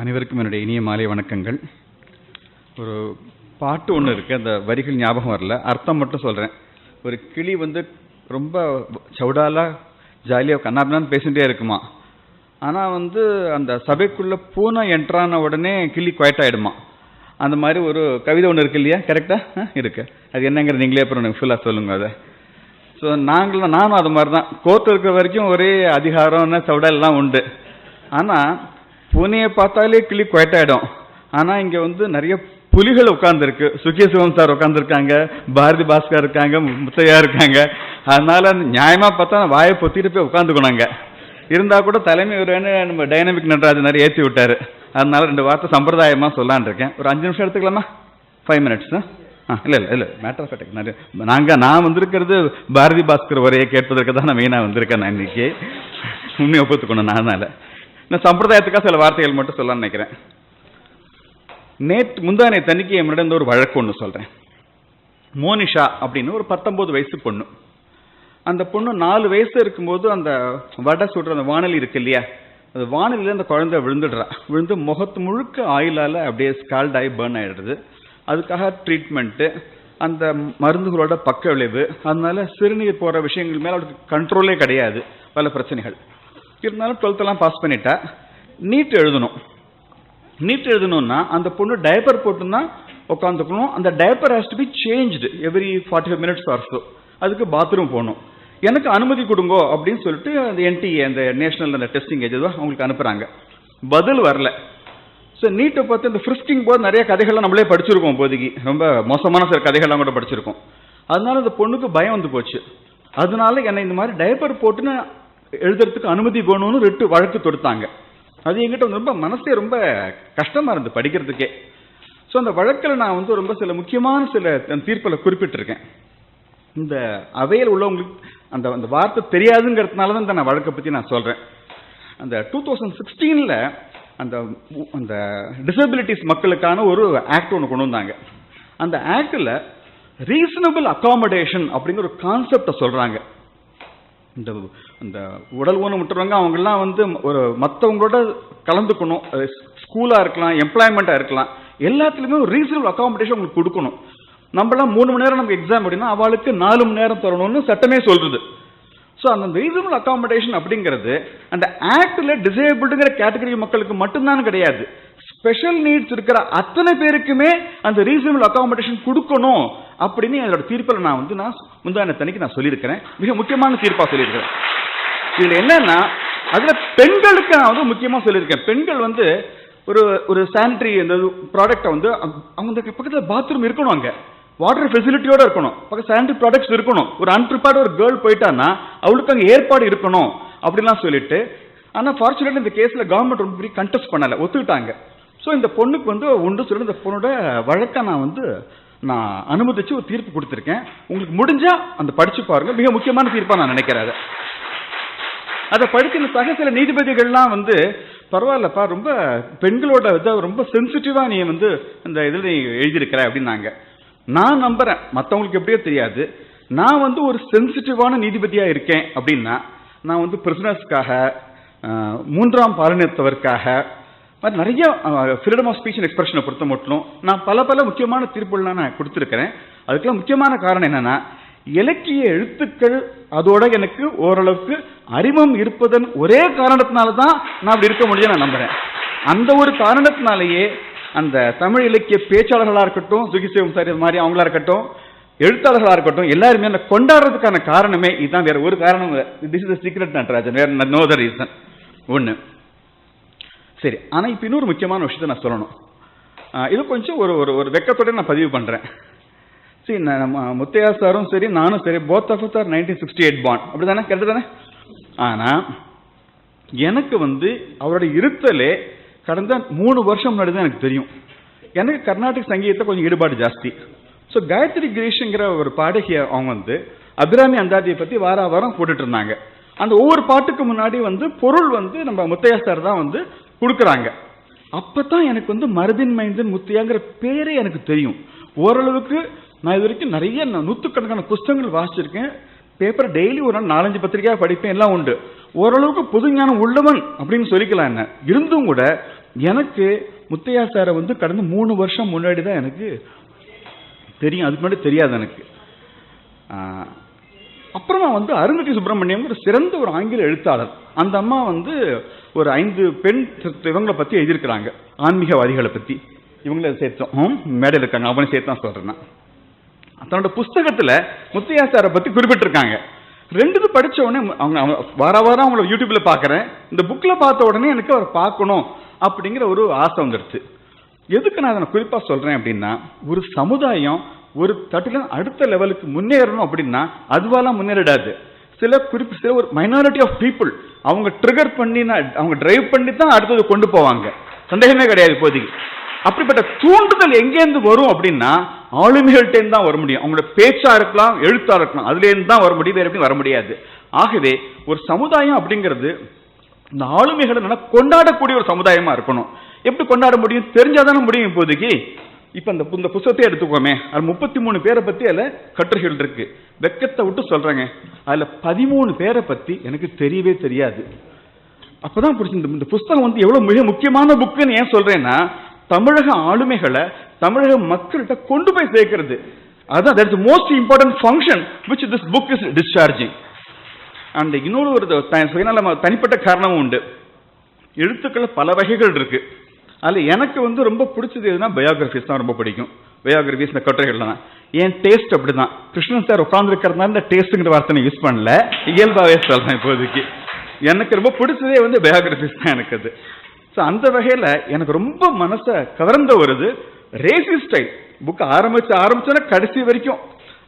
அனைவருக்கும் என்னுடைய இனிய மாலை வணக்கங்கள். ஒரு பாட்டு ஒன்று இருக்கு அந்த வரிகள் ஞாபகம் வரல. அர்த்தம் மட்டும் சொல்கிறேன் ஒரு கிளி வந்து ரொம்ப சவுடாலாக ஜாலியாக கண்ணாபினான்னு பேசிகிட்டே இருக்குமா? ஆனால் வந்து அந்த சபைக்குள்ளே பூனை என்ட்ரான உடனே கிளி குவைட் ஆகிடுமா அந்த மாதிரி ஒரு கவிதை ஒன்று இருக்கு இல்லையா? கரெக்டாக இருக்கு. அது என்னங்கிற நீங்களே அப்புறம் எனக்கு ஃபுல்லாக சொல்லுங்க அதை. ஸோ நாங்களும் நானும் அது மாதிரி தான் கோர்ட்டு இருக்கிற வரைக்கும் ஒரே அதிகாரம்னா சவுடா எல்லாம் உண்டு. ஆனால் பூனையை பார்த்தாலே கிளி குவைட்டாயிடும் ஆனால் இங்கே வந்து நிறைய புலிகள் உட்காந்துருக்கு சுகிய சிவம் சார் உட்காந்துருக்காங்க பாரதி பாஸ்கர் இருக்காங்க முத்தையா இருக்காங்க. அதனால நியாயமாக பார்த்தா வாயை பொத்திட்டு போய் உட்காந்துக்கணுங்க இருந்தால் கூட தலைமை ஒருவனு நம்ம டைனமிக் நடராஜ் நிறைய ஏற்றி விட்டார். அதனால ரெண்டு வார்த்தை சம்பிரதாயமாக சொல்லான்னு இருக்கேன். ஒரு அஞ்சு நிமிஷம் எடுத்துக்கலாமா? ஃபைவ் மினிட்ஸ் ஆ இல்லை இல்லை இல்லை. மேட்டர் ஆஃப் ஃபேக்ட் நிறைய நாங்கள் நான் வந்திருக்கிறது பாரதி பாஸ்கர் உரையை கேட்பதற்கு தான் நான் மெயினாக வந்திருக்கேன் நான் இன்னைக்கு. உண்மையை ஒப்புத்துக்கணும் நான் அதனால் நான் சம்பிரதாயத்துக்காக சில வார்த்தைகள் மட்டும் சொல்லலாம்னு நினைக்கிறேன். நேற்று முந்தானே தனிக்கு என்னிடம் ஒரு வழக்கு ஒன்று சொல்கிறேன் மோனிஷா அப்படின்னு ஒரு பத்தொம்போது வயசு பொண்ணு. அந்த பொண்ணு நாலு வயசு இருக்கும்போது அந்த வடை சுடுற அந்த வானொலி இருக்கு இல்லையா? அந்த வானொலியில் அந்த குழந்தை விழுந்துடுறா. விழுந்து முகத்து முழுக்க ஆயிலால் அப்படியே ஸ்கால்ட் ஆகி பேர்ன் ஆகிடுறது அதுக்காக ட்ரீட்மெண்ட்டு அந்த மருந்துகளோட பக்க விளைவு அதனால சிறுநீர் போகிற விஷயங்கள் மேலே அவளுக்கு கண்ட்ரோலே கிடையாது. பல பிரச்சனைகள். இருந்தாலும் டுவெல்த்தெல்லாம் பாஸ் பண்ணிட்டா நீட் எழுதணும். நீட் எழுதணும்னா அந்த பொண்ணு டயப்பர் போட்டுன்னா உட்காந்துக்கணும் அந்த diaper has to be changed every forty five minutes or so அதுக்கு பாத்ரூம் போகணும். எனக்கு அனுமதி கொடுங்கோ அப்படின்னு சொல்லிட்டு அந்த என்டிஏ அந்த நேஷனல் அந்த டெஸ்டிங் ஏஜ் அவங்களுக்கு அனுப்புகிறாங்க பதில் வரல. ஸோ நீட்டை பார்த்து இந்த ஃப்ரிஸ்கிங் போது நிறைய கதைகள்லாம் நம்மளே படிச்சிருக்கோம் இப்போதைக்கு. ரொம்ப மோசமான சில கதைகள்லாம் கூட படிச்சிருக்கோம். அதனால அந்த பொண்ணுக்கு பயம் வந்து போச்சு. அதனால என்னை இந்த மாதிரி டயப்பர் போட்டுன்னு எழுதுறதுக்கு அனுமதி வேணும்னு ரெட்டு வழக்கு தொடுத்தாங்க. அது என்கிட்ட வந்து ரொம்ப மனசே ரொம்ப கஷ்டமா இருந்து படிக்கிறதுக்கே. ஸோ அந்த வழக்கில் நான் வந்து ரொம்ப சில முக்கியமான சில தீர்ப்பில் குறிப்பிட்டிருக்கேன். இந்த அவையில் உள்ளவங்களுக்கு அந்த அந்த வார்த்தை தெரியாதுங்கிறதுனால தான் இந்த நான் வழக்கை பற்றி நான் சொல்கிறேன் அந்த டூ தௌசண்ட் சிக்ஸ்டீனில் அந்த அந்த டிசபிலிட்டிஸ் மக்களுக்கான ஒரு ஆக்ட் ஒன்று கொண்டு வந்தாங்க. அந்த ஆக்டில் ரீசனபிள் அகாமடேஷன் அப்படிங்கிற ஒரு கான்செப்டை சொல்கிறாங்க இந்த இந்த உடல் ஊனம் விட்டுறவங்க அவங்கெல்லாம் வந்து ஒரு மற்றவங்களோட கலந்துக்கணும். ஸ்கூலாக இருக்கலாம் எம்ப்ளாய்மெண்ட்டாக இருக்கலாம். எல்லாத்துலேயுமே ஒரு ரீசனபிள் அக்காமடேஷன் உங்களுக்கு கொடுக்கணும். நம்மளாம் மூணு மணி நேரம் நமக்கு எக்ஸாம் அப்படின்னா அவளுக்கு நாலு மணி நேரம் தரணும்னு சட்டமே சொல்கிறது ஸோ அந்த ரீசனபிள் அக்காமடேஷன் அப்படிங்கிறது அந்த ஆக்டில் டிசேபிள்டுங்கிற கேட்டகரி மக்களுக்கு மட்டும்தான் கிடையாது. ஸ்பெஷல் நீட்ஸ் இருக்கிற அத்தனை பேருக்குமே அந்த ரீசனபிள் அகாமடேஷன் கொடுக்கணும் அப்படின்னு என்னோட தீர்ப்பில் நான் வந்து நான் முந்தான தனிக்கு நான் சொல்லியிருக்கிறேன். மிக முக்கியமான தீர்ப்பாக சொல்லியிருக்கிறேன். இதில் என்னன்னா அதில் பெண்களுக்கு நான் வந்து முக்கியமாக சொல்லியிருக்கேன். பெண்கள் வந்து ஒரு ஒரு சானிட்டரி அந்த ப்ராடக்டை வந்து அவங்க பக்கத்தில் பாத்ரூம் இருக்கணும் அங்கே. வாட்டர் ஃபெசிலிட்டியோடு இருக்கணும். பக்கம் சானிட்டரி ப்ராடக்ட்ஸ் இருக்கணும். ஒரு அன்பிரிப்பேர்டு ஒரு கேர்ள் போயிட்டான்னா அவளுக்கு அங்கே ஏற்பாடு இருக்கணும் அப்படின்லாம் சொல்லிட்டு ஆனால் ஃபார்ச்சுனேட் இந்த கேஸில் கவர்மெண்ட் ரொம்ப பெரிய கண்டெஸ்ட் பண்ணலை. ஒத்துக்கிட்டாங்க. ஸோ இந்த பொண்ணுக்கு வந்து ஒன்று சொல்லி இந்த பொண்ணோட வழக்கை நான் வந்து நான் அனுமதிச்சு ஒரு தீர்ப்பு கொடுத்துருக்கேன். உங்களுக்கு முடிஞ்சா அந்த படிச்சு பாருங்க. மிக முக்கியமான தீர்ப்பாக நான் நினைக்கிறேன் அதை. அதை படிச்சு இந்த சக சில நீதிபதிகள்லாம் வந்து பரவாயில்லப்பா ரொம்ப பெண்களோட இதை ரொம்ப சென்சிட்டிவா நீ வந்து இந்த இதில் நீ எழுதியிருக்கிற அப்படின்னாங்க. நான் நம்புறேன். மற்றவங்களுக்கு எப்படியோ தெரியாது. நான் வந்து ஒரு சென்சிட்டிவான நீதிபதியாக இருக்கேன் அப்படின்னா நான் வந்து பிரிசனர்ஸ்க்காக மூன்றாம் பாலினத்தவருக்காக மாதிரி நிறைய ஃப்ரீடம் ஆஃப் ஸ்பீச் அண்ட் எக்ஸ்பிரஷனை பொறுத்த மட்டும் நான் பல பல முக்கியமான தீர்ப்புகள்லாம் நான் கொடுத்துருக்கிறேன். அதுக்கெல்லாம் முக்கியமான காரணம் என்னென்னா இலக்கிய எழுத்துக்கள் அதோட எனக்கு ஓரளவுக்கு அறிமம் இருப்பதன் ஒரே காரணத்தினால தான் நான் அப்படி இருக்க முடியும் நான் நம்புகிறேன் அந்த ஒரு காரணத்தினாலேயே அந்த தமிழ் இலக்கிய பேச்சாளர்களாக இருக்கட்டும் சுகிசேவம் சார் இது மாதிரி அவங்களா இருக்கட்டும் எழுத்தாளர்களாக இருக்கட்டும் எல்லாருமே அந்த கொண்டாடுறதுக்கான காரணமே இதுதான். வேற ஒரு காரணம் திஸ் இஸ் சீக்ரெட் நட்ராஜன் வேற நோ த ரீசன் ஒன்று சரி ஆனால் இப்போ இன்னொரு முக்கியமான விஷயத்தை நான் சொல்லணும். இது கொஞ்சம் ஒரு ஒரு ஒரு வெக்கத்தோட நான் பதிவு பண்ணுறேன் சரி நம்ம முத்தையா சாரும் சரி நானும் சரி both of sir nineteen sixty eight bond அப்படி தானே கரெக்டு தானே ஆனால் எனக்கு வந்து அவரோட இருத்தலே கடந்த மூணு வருஷம் முன்னாடி தான் எனக்கு தெரியும். எனக்கு கர்நாடக சங்கீதத்தை கொஞ்சம் ஈடுபாடு ஜாஸ்தி. ஸோ காயத்ரி கிரீஷ்ங்கிற ஒரு பாடகி அவங்க வந்து அபிராமி அந்தாதியை பற்றி வார வாரம் போட்டுட்டு இருந்தாங்க. அந்த ஒவ்வொரு பாட்டுக்கு முன்னாடி வந்து பொருள் வந்து நம்ம முத்தையா சார் தான் வந்து கொடுக்குறாங்க. அப்பதான் எனக்கு வந்து மருதின் மைந்தன் முத்தையாங்கிற பேரே எனக்கு தெரியும். ஓரளவுக்கு நான் இது வரைக்கும் நிறைய நூற்றுக்கணக்கான புஸ்தகங்கள் வாசிச்சிருக்கேன். பேப்பர் டெய்லி ஒரு நாள் நாலஞ்சு பத்திரிக்கையாக படிப்பேன் எல்லாம் உண்டு. ஓரளவுக்கு பொது ஞானம் உள்ளவன் அப்படின்னு சொல்லிக்கலாம் என்ன. இருந்தும் கூட எனக்கு முத்தையா சாரை வந்து கடந்த மூணு வருஷம் முன்னாடி தான் எனக்கு தெரியும். அதுக்கு முன்னாடி தெரியாது எனக்கு. அப்புறமா வந்து அருந்ததி சுப்பிரமணியம்ங்கிற ஒரு சிறந்த ஒரு ஆங்கில எழுத்தாளர். அந்த அம்மா வந்து ஒரு ஐந்து பெண் இவங்களை பற்றி எழுதியிருக்கிறாங்க. ஆன்மீகவாதிகளை பற்றி இவங்கள சேர்த்தோம். மேடையில் இருக்காங்க. அவனையும் சேர்த்து தான் சொல்றேன் தன்னோட புஸ்தகத்தில் முத்தையா சாரை குறிப்பிட்டிருக்காங்க. ரெண்டு படித்த உடனே அவங்க அவங்க வார வாரம் அவங்கள யூடியூப்பில் பார்க்குறேன் இந்த புக்கில் பார்த்த உடனே எனக்கு அவர் பார்க்கணும் அப்படிங்கிற ஒரு ஆசை வந்துடுச்சு எதுக்கு நான் அதை குறிப்பாக சொல்கிறேன் அப்படின்னா ஒரு சமுதாயம் ஒரு தட்டில அடுத்த லெவலுக்கு முன்னேறணும் அப்படின்னா அதுவாலாம் முன்னேறிடாது. சில குறிப்பு சில ஒரு மைனாரிட்டி ஆஃப் பீப்புள் அவங்க ட்ரிகர் பண்ணி அவங்க டிரைவ் பண்ணி தான் அடுத்தது கொண்டு போவாங்க. சந்தேகமே கிடையாது இப்போதைக்கு. அப்படிப்பட்ட தூண்டுதல் எங்கேருந்து வரும் அப்படின்னா ஆளுமைகள்கிட்டேருந்து தான் வர முடியும். அவங்களோட பேச்சா இருக்கலாம் எழுத்தா இருக்கலாம் அதுலேருந்து தான் வர முடியும் வேற எப்படி வர முடியாது. ஆகவே ஒரு சமுதாயம் அப்படிங்கிறது இந்த ஆளுமைகளை நல்லா கொண்டாடக்கூடிய ஒரு சமுதாயமா இருக்கணும். எப்படி கொண்டாட முடியும்? தெரிஞ்சாதானே முடியும் இப்போதைக்கு. இப்ப இந்த இந்த புத்தகத்தை எடுத்துக்கோமே. அது முப்பத்தி மூணு பேரை பத்தி அதுல கட்டுரைகள் இருக்கு. வெக்கத்தை விட்டு சொல்றேங்க. அதுல பதிமூணு பேரை பத்தி எனக்கு தெரியவே தெரியாது. அப்பதான் புரிஞ்சு இந்த- இந்த புஸ்தகம் வந்து எவ்வளவு மிக முக்கியமான புக்குன்னு ஏன் சொல்றேன்னா தமிழக ஆளுமைகளை தமிழக மக்கள்கிட்ட கொண்டு போய் சேர்க்கிறது. அதான் that's most important function which this book is discharging and இன்னொரு ஒரு தனிப்பட்ட காரணமும் உண்டு. எழுத்துக்கள் பல வகைகள் இருக்குது அதில் எனக்கு வந்து ரொம்ப பிடிச்சது எதுனா பயோகிராஃபிஸ் தான் ரொம்ப பிடிக்கும். பயோகிராஃபிஸ் இந்த கட்டுரைகள்லாம். என் டேஸ்ட் அப்படி தான் கிருஷ்ணன் சார் உட்காந்துருக்கிறதுனால இந்த டேஸ்ட்டுங்கிற வார்த்தை யூஸ் பண்ணல. இயல்பாகவே சொல்கிறேன் இப்போதைக்கு. எனக்கு ரொம்ப பிடிச்சதே வந்து பயோகிராஃபிஸ் தான் எனக்கு அது. ஸோ அந்த வகையில் எனக்கு ரொம்ப மனசை கவர்ந்த வருது. ரேசி ஸ்டைல் புக் ஆரம்பிச்சு ஆரம்பிச்சோன்னா கடைசி வரைக்கும்.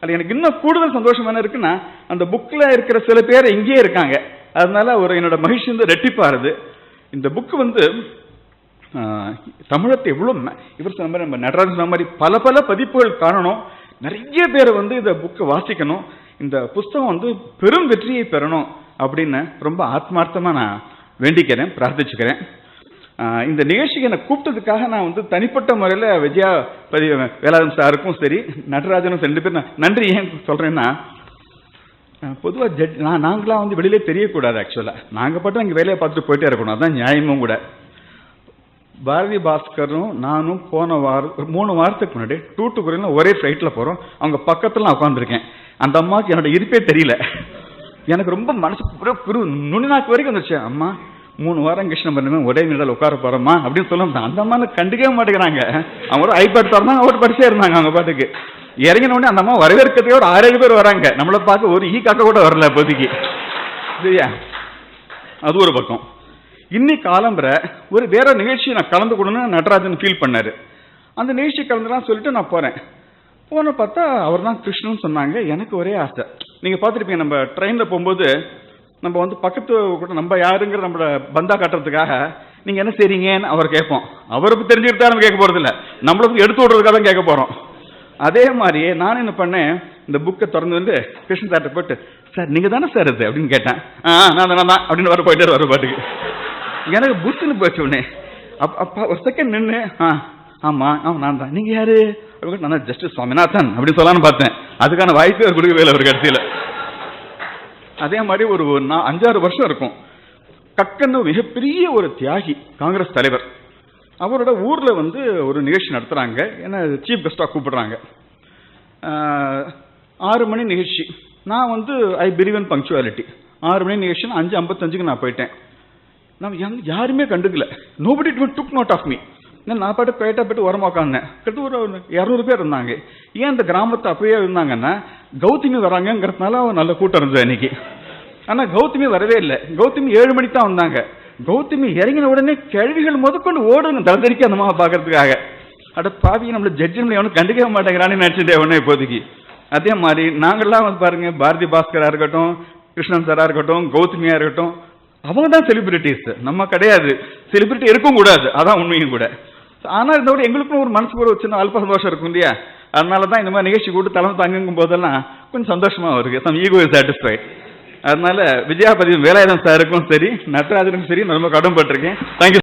அது எனக்கு இன்னும் கூடுதல் சந்தோஷம் என்ன இருக்குன்னா அந்த புக்கில் இருக்கிற சில பேர் இங்கேயே இருக்காங்க. அதனால ஒரு என்னோட மகிழ்ச்சி வந்து ரெட்டிப்பாருது. இந்த புக்கு வந்து தமிழத்தை எவ்வளோ இவர் சொன்ன மாதிரி நம்ம நடராஜன் சொன்ன மாதிரி பல பல பதிப்புகள் காணணும். நிறைய பேர் வந்து இந்த புக்கை வாசிக்கணும். இந்த புஸ்தகம் வந்து பெரும் வெற்றியை பெறணும் அப்படின்னு ரொம்ப ஆத்மார்த்தமாக நான் வேண்டிக்கிறேன் பிரார்த்திச்சுக்கிறேன். இந்த நிகழ்ச்சிக்கு என்னை கூப்பிட்டதுக்காக நான் வந்து தனிப்பட்ட முறையில் விஜயா பதி வேளாண் சாருக்கும் சரி நடராஜனும் ரெண்டு பேரும் நான் நன்றி ஏன் சொல்கிறேன்னா பொதுவாக ஜட் நான் நாங்களாம் வந்து வெளியிலே தெரியக்கூடாது ஆக்சுவலாக நாங்கள் பாட்டு அங்கே வேலையை பார்த்துட்டு போயிட்டே இருக்கணும். அதுதான் நியாயமும் கூட. பாரதி பாஸ்கரும் நானும் போன வாரம் ஒரு மூணு வாரத்துக்கு முன்னாடி டூட்டுக்குறையில் ஒரே ஃப்ளைட்டில் போகிறோம் அவங்க பக்கத்தில் நான் உட்காந்துருக்கேன் அந்த அம்மாவுக்கு என்னோட இருப்பே தெரியல. எனக்கு ரொம்ப மனசு புரு புரு நுண்ணினாக்கு வரைக்கும் வந்துச்சு அம்மா மூணு வாரம் கிருஷ்ணன் பண்ணுமே ஒரே நிலையில் உட்கார போகிறோமா அப்படின்னு சொல்ல அந்த அம்மா கண்டுக்கவே மாட்டேங்கிறாங்க. அவங்க ஐபேட் திறந்தாங்க ஒரு படிச்சே இருந்தாங்க அவங்க பாட்டுக்கு. இறங்கின உடனே அந்த அம்மா வரவேற்கிறதுக்கே ஒரு ஆறேழு பேர் வராங்க. நம்மளை பார்க்க ஒரு ஈ காக்க கூட வரல இப்போதைக்கு. சரியா? அது ஒரு பக்கம். இன்னைக்கு காலம்பரை ஒரு வேற நிகழ்ச்சியை நான் கலந்து கொடுன்னு நடராஜன் ஃபீல் பண்ணாரு. அந்த நிகழ்ச்சி கலந்துலாம் சொல்லிட்டு நான் போறேன். போன பார்த்தா அவர் தான் கிருஷ்ணன் சொன்னாங்க எனக்கு ஒரே ஆசை. நீங்க பார்த்துருப்பீங்க நம்ம ட்ரெயின்ல போகும்போது நம்ம வந்து பக்கத்து கூட நம்ம யாருங்கிற நம்மள பந்தா காட்டுறதுக்காக நீங்க என்ன செய்றீங்கன்னு அவர் கேட்போம். அவருக்கு தெரிஞ்சுக்கிட்டு தான் நம்ம கேட்க போறது இல்ல நம்மளுக்கு எடுத்து விடுறதுக்காக தான் கேட்க போறோம். அதே மாதிரியே நான் என்ன பண்ணேன் இந்த புக்கை திறந்து வந்து கிருஷ்ண சார்ட்ட போட்டு சார் நீங்க தானே சார் இது? அப்படின்னு கேட்டேன். ஆ நான் தான், நான் தான் அப்படின்னு வர போயிட்டு வர பாட்டுக்கு. எனக்கு புத்துன்னு போச்சு உடனே. அப் அப்பா ஒரு செகண்ட் நின்று ஆ ஆமா ஆமாம் நான் தான். நீங்க யாரு? அப்படின்னு நான் ஜஸ்ட் சுவாமிநாதன் அப்படின்னு சொல்லலாம்னு பார்த்தேன். அதுக்கான வாய்ப்பு அவர் கொடுக்கவே இல்லை ஒரு கடைசியில். அதே மாதிரி ஒரு நான் அஞ்சாறு வருஷம் இருக்கும். கக்கன்னு மிகப்பெரிய ஒரு தியாகி காங்கிரஸ் தலைவர். அவரோட ஊரில் வந்து ஒரு நிகழ்ச்சி நடத்துகிறாங்க என்ன சீஃப் கெஸ்டா கூப்பிடுறாங்க. ஆறு மணி நிகழ்ச்சி. நான் வந்து ஐ பிரிவன் பங்க்சுவாலிட்டி ஆறு மணி நிகழ்ச்சி அஞ்சு ஐம்பத்தஞ்சுக்கு நான் போயிட்டேன். நான் யா- யாருமே கண்டுக்கல. Nobody took note of me நான் பாட்டு பேட்டா போயிட்டு உரமா உட்காந்தேன் கிட்ட ஒரு இரநூறு பேர் இருந்தாங்க. ஏன் இந்த கிராமத்தை அப்பயே இருந்தாங்கன்னா கௌதமி வராங்கங்கிறதுனால அவன் நல்ல கூட்டம் இருந்தது அன்னைக்கு. ஆனால் கௌதமி வரவே இல்லை. கௌதமி ஏழு மணிக்கு தான் வந்தாங்க. கௌதமி இறங்கின உடனே கேள்விகள் முதற்கொண்டு ஓடுங்க தலதறிக்க அந்த அம்மாவை பார்க்கறதுக்காக. அட பாவி நம்மள ஜட்ஜி நம்மளை எவனும் கண்டுக்கவே மாட்டேங்கிறான்னு நினச்சிட்டே உடனே இப்போதைக்கு. அதே மாதிரி நாங்கள்லாம் வந்து பாருங்க பாரதி பாஸ்கராக இருக்கட்டும் கிருஷ்ணன் சாராக இருக்கட்டும் கௌதமியாக இருக்கட்டும் அவங்க தான் செலிபிரிட்டிஸ் நம்ம கிடையாது. செலிபிரிட்டி இருக்கும் கூடாது. அதான் உண்மையும் கூட. ஆனால் இந்த விட எங்களுக்கும் ஒரு மனசு ஒரு சின்ன அல்ப சந்தோஷம் இருக்கும் இல்லையா? அதனால தான் இந்த மாதிரி நிகழ்ச்சி கூட்டு தலைமை தாங்குங்கும் போதெல்லாம் கொஞ்சம் சந்தோஷமாக இருக்கு சம் ஈகோ இஸ் சாட்டிஸ்ஃபைட் அதனால விஜயாபதி வேலாயுதம் சாருக்கும் சரி நடராஜனுக்கும் சரி நான் ரொம்ப கடமைப்பட்டிருக்கேன். தேங்க்யூ